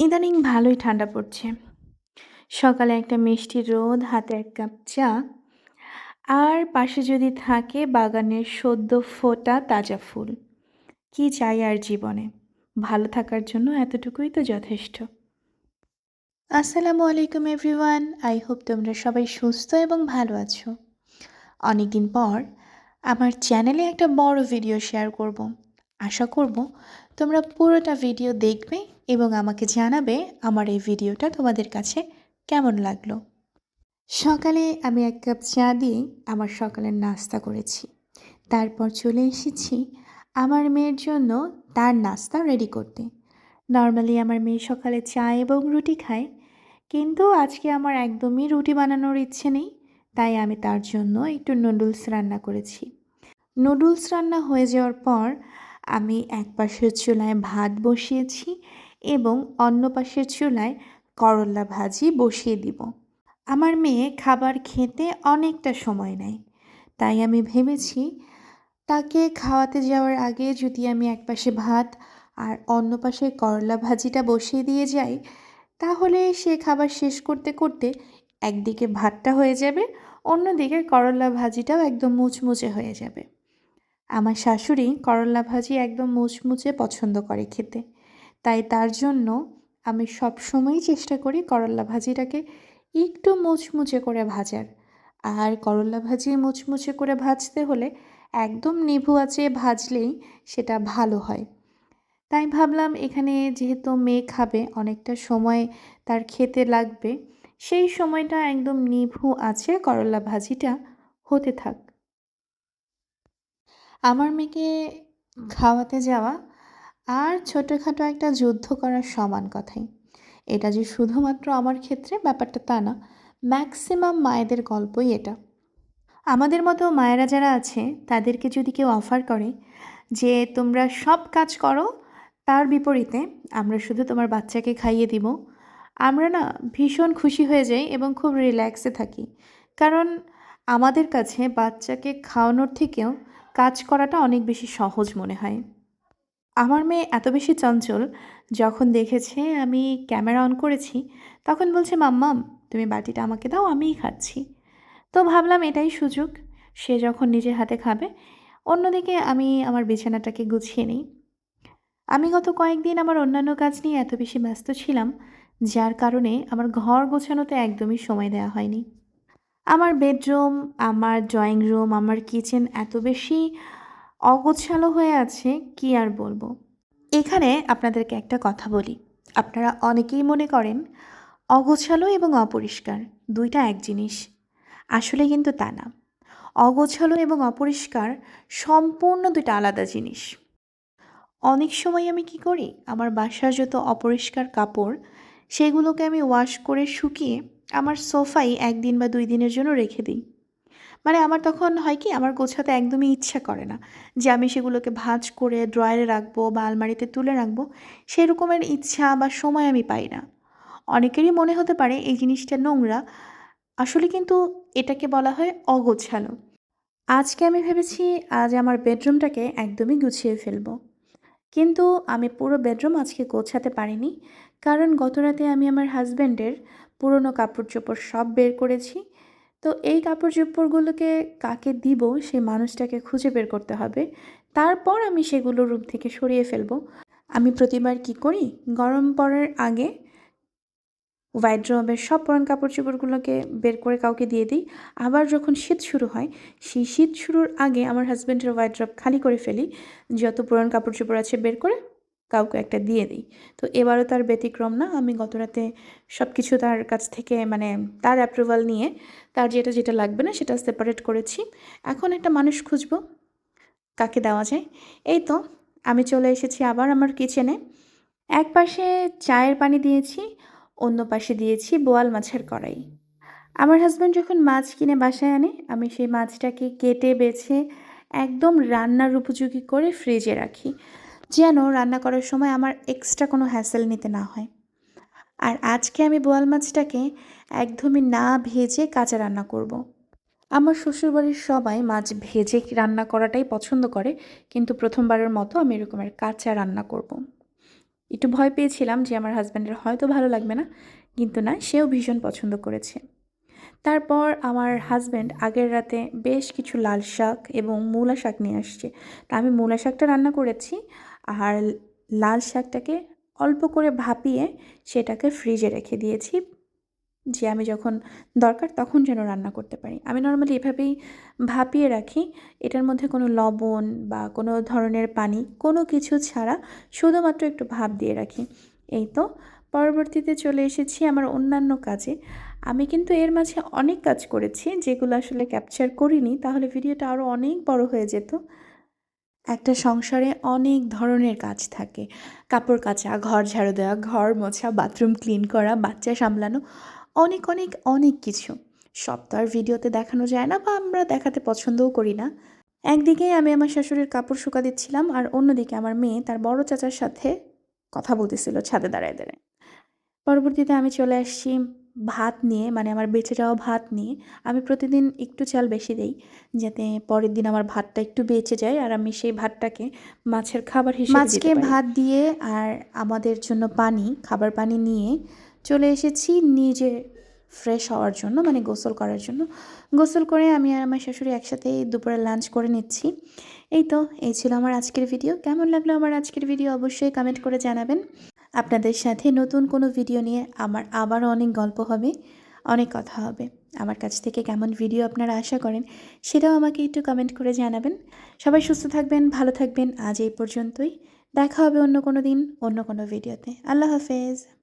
ইদানিং ভালোই ঠান্ডা পড়ছে। সকালে একটা মিষ্টি রোদ, হাতে এক কাপ চা আর পাশে যদি থাকে বাগানের সদ্য ফোটা তাজা ফুল। কি চাই আর জীবনে? ভালো থাকার জন্য এতটুকুই তো যথেষ্ট। আসসালামু আলাইকুম এভরিওয়ান। আই হোপ তোমরা সবাই সুস্থ এবং ভালো আছো। অনেকদিন পর আমার চ্যানেলে একটা বড় ভিডিও শেয়ার করব। আশা করব তোমরা পুরোটা ভিডিও দেখবে এবং আমাকে জানাবে আমার এই ভিডিওটা তোমাদের কাছে কেমন লাগল। সকালে আমি এক কাপ চা দিয়ে আমার সকালের নাস্তা করেছি। তারপর চলে এসেছি আমার মেয়ের জন্য তার নাস্তা রেডি করতে। নর্মালি আমার মেয়ে সকালে চা এবং রুটি খায়, কিন্তু আজকে আমার একদমই রুটি বানানোর ইচ্ছে নেই, তাই আমি তার জন্য একটু নুডলস রান্না করেছি। নুডলস রান্না হয়ে যাওয়ার পর আমি এক পাশের চুলায় ভাত বসিয়েছি এবং অন্য পাশের চুলায় করলা ভাজি বসিয়ে দিব। আমার মেয়ে খাবার খেতে অনেকটা সময় নেয়, তাই আমি ভেবেছি তাকে খাওয়াতে যাওয়ার আগে যদি আমি এক পাশে ভাত আর অন্য পাশে করলা ভাজিটা বসিয়ে দিয়ে যাই, তাহলে সে খাবার শেষ করতে করতে একদিকে ভাতটা হয়ে যাবে, অন্যদিকে করলা ভাজিটাও একদম মুচমুচে হয়ে যাবে। আমার শাশুড়ি করলা ভাজি একদম মুচমুচে পছন্দ করে খেতে। তাই তার জন্য আমি সব সময়ই চেষ্টা করি করলা ভাজিটাকে একটু মুচমুচে করে ভাজার। আর করলা ভাজি মুচমুচে করে ভাজতে হলে একদম নিভু আছে ভাজলেই সেটা ভালো হয়। তাই ভাবলাম এখানে যেহেতু মেয়ে খাবে, অনেকটা সময় তার খেতে লাগবে, সেই সময়টা একদম নিভু আছে করলা ভাজিটা হতে থাক। আমার মেয়েকে খাওয়াতে যাওয়া আর ছোটোখাটো একটা যুদ্ধ করার সমান কথাই। এটা যে শুধুমাত্র আমার ক্ষেত্রে ব্যাপারটা তা না, ম্যাক্সিমাম মায়েদের গল্পই এটা। আমাদের মতো মায়েরা যারা আছে, তাদেরকে যদি কেউ অফার করে যে তোমরা সব কাজ করো, তার বিপরীতে আমরা শুধু তোমার বাচ্চাকে খাইয়ে দিব, আমরা না ভীষণ খুশি হয়ে যাই এবং খুব রিল্যাক্সে থাকি। কারণ আমাদের কাছে বাচ্চাকে খাওয়ানোর থেকেও কাজ করাটা অনেক বেশি সহজ মনে হয়। আমার মেয়ে এত বেশি চঞ্চল, যখন দেখেছে আমি ক্যামেরা অন করেছি, তখন বলছে মাম্মাম তুমি বাটিটা আমাকে দাও, আমিই খাচ্ছি। তো ভাবলাম এটাই সুযোগ, সে যখন নিজের হাতে খাবে, অন্যদিকে আমি আমার বিছানাটাকে গুছিয়ে নিই। আমি গত কয়েকদিন আমার অন্যান্য কাজ নিয়ে এত বেশি ব্যস্ত ছিলাম, যার কারণে আমার ঘর গোছানোতে একদমই সময় দেওয়া হয়নি। আমার বেডরুম, আমার ড্রয়িং রুম, আমার কিচেন এত বেশি অগোছালো হয়ে আছে, কি আর বলব? এখানে আপনাদেরকে একটা কথা বলি। আপনারা অনেকেই মনে করেন, অগোছালো এবং অপরিষ্কার দুইটা এক জিনিস। আসলে কিন্তু তা না। অগোছালো এবং অপরিষ্কার সম্পূর্ণ দুইটা আলাদা জিনিস। অনেক সময় আমি কি করি, আমার বাসার যত অপরিষ্কার কাপড়, সেগুলোকে আমি ওয়াশ করে শুকিয়ে আমার সোফাই একদিন বা দুই দিনের জন্য রেখে দিই। মানে আমার তখন হয় কি, আমার গোছাতে একদমই ইচ্ছা করে না যে আমি সেগুলোকে ভাঁজ করে ড্রয়ারে রাখব বা আলমারিতে তুলে রাখব। সেরকমের ইচ্ছা বা সময় আমি পাই না। অনেকেরই মনে হতে পারে এই জিনিসটা নোংরা। আসলে কিন্তু এটাকে বলা হয় অগোছালো। আজকে আমি ভেবেছি আজ আমার বেডরুমটাকে একদমই গুছিয়ে ফেলব। কিন্তু আমি পুরো বেডরুম আজকে গোছাতে পারিনি। কারণ গত রাতে আমি আমার হাজব্যান্ডের পুরনো কাপড় চোপড় সব বের করেছি। তো এই কাপড় চোপড়গুলোকে কাকে দিব, সেই মানুষটাকে খুঁজে বের করতে হবে। তারপর আমি সেগুলো রুম থেকে সরিয়ে ফেলব। আমি প্রতিবার কি করি, গরম পড়ার আগে ওয়াইড্রোবের সব পুরান কাপড় চোপড়গুলোকে বের করে কাউকে দিয়ে দিই। আবার যখন শীত শুরু হয়, সেই শীত শুরুর আগে আমার হাজব্যান্ডের ওয়াইড্রপ খালি করে ফেলি। যত পুরান কাপড় চোপড় আছে বের করে কাউকে একটা দিয়ে দিই। তো এবারও তার ব্যতিক্রম না, আমি গত রাতে সব কিছু তার কাছ থেকে মানে তার অ্যাপ্রুভাল নিয়ে তার যেটা যেটা লাগবে না সেটা সেপারেট করেছি। এখন একটা মানুষ খুঁজবো, কাকে দেওয়া যায়। এই তো, আমি চলে এসেছি আবার আমার কিচেনে এক পাশে চায়ের পানি দিয়েছি, অন্য পাশে দিয়েছি বোয়াল মাছের কড়াই। আমার হাজব্যান্ড যখন মাছ কিনে বাসায় আনে, আমি সেই মাছটাকে কেটে বেছে একদম রান্নার উপযোগী করে ফ্রিজে রাখি। যেন রান্না করার সময় আমার এক্সট্রা কোনো হ্যাসেল নিতে না হয় আর আজকে আমি বোয়াল মাছটাকে একদমই না ভেজে কাঁচা রান্না করব। আমার শ্বশুরবাড়ির সবাই মাছ ভেজে রান্না করাটাই পছন্দ করে, কিন্তু প্রথমবারের মতো আমি এরকমের কাঁচা রান্না করব। একটু ভয় পেয়েছিলাম যে আমার হাজব্যান্ডের হয়তো ভালো লাগবে না, কিন্তু না, সেও ভীষণ পছন্দ করেছে তারপর আমার হাজব্যান্ড আগের রাতে বেশ কিছু লাল শাক এবং মূলা শাক নিয়ে আসছে তা আমি মূলা শাকটা রান্না করেছি আর লাল শাকটাকে অল্প করে ভাপিয়ে সেটাকে ফ্রিজে রেখে দিয়েছি যে আমি যখন দরকার তখন যেন রান্না করতে পারি। আমি নর্মালি এভাবেই ভাপিয়ে রাখি। এটার মধ্যে কোনো লবণ বা কোনো ধরনের পানি, কোনো কিছু ছাড়া শুধুমাত্র একটু ভাপ দিয়ে রাখি। এই তো, পরবর্তীতে চলে এসেছি আমার অন্যান্য কাজে। আমি কিন্তু এর মাঝে অনেক কাজ করেছি যেগুলো আসলে ক্যাপচার করিনি, তাহলে ভিডিওটা আরও অনেক বড় হয়ে যেত। একটা সংসারে অনেক ধরনের কাজ থাকে। কাপড় কাচা, ঘর ঝাড়ু দেওয়া, ঘর মোছা, বাথরুম ক্লিন করা, বাচ্চা সামলানো, অনেক অনেক অনেক কিছু। সব তো আর ভিডিওতে দেখানো যায় না বা আমরা দেখাতে পছন্দও করি না। একদিকে আমি আমার শাশুড়ির কাপড় শুকা দিচ্ছিলাম আর অন্যদিকে আমার মেয়ে তার বড় চাচার সাথে কথা বলতেছিল ছাদে দাঁড়ায় দাঁড়ায়। পরবর্তীতে আমি চলে আসছি ভাত নিয়ে মানে আমার বেঁচে যাওয়া ভাত নিয়ে আমি প্রতিদিন একটু চাল বেশি দেই যাতে পরের দিন আমার ভাতটা একটু বেঁচে যায় আর আমি সেই ভাতটাকে মাছের খাবার হিসেবে মাছকে ভাত দিয়ে আর আমাদের জন্য পানি খাবার পানি নিয়ে চলে এসেছি নিজে ফ্রেশ হওয়ার জন্য মানে গোসল করার জন্য। গোসল করে আমি আর আমার শাশুড়ি একসাথে দুপুরে লাঞ্চ করে নিচ্ছি। এই তো এই ছিল আমার আজকের ভিডিও কেমন লাগল আমার আজকের ভিডিও অবশ্যই কমেন্ট করে জানাবেন। আপনাদের সাথে নতুন কোনো ভিডিও নিয়ে আমার আবার অনেক গল্প হবে, অনেক কথা হবে। আমার কাছ থেকে কেমন ভিডিও আপনারা আশা করেন সেটাও আমাকে একটু কমেন্ট করে জানাবেন। সবাই সুস্থ থাকবেন, ভালো থাকবেন। আজ এই পর্যন্তই। দেখা হবে অন্য কোনো দিন, অন্য কোনো ভিডিওতে আল্লাহ হাফেজ।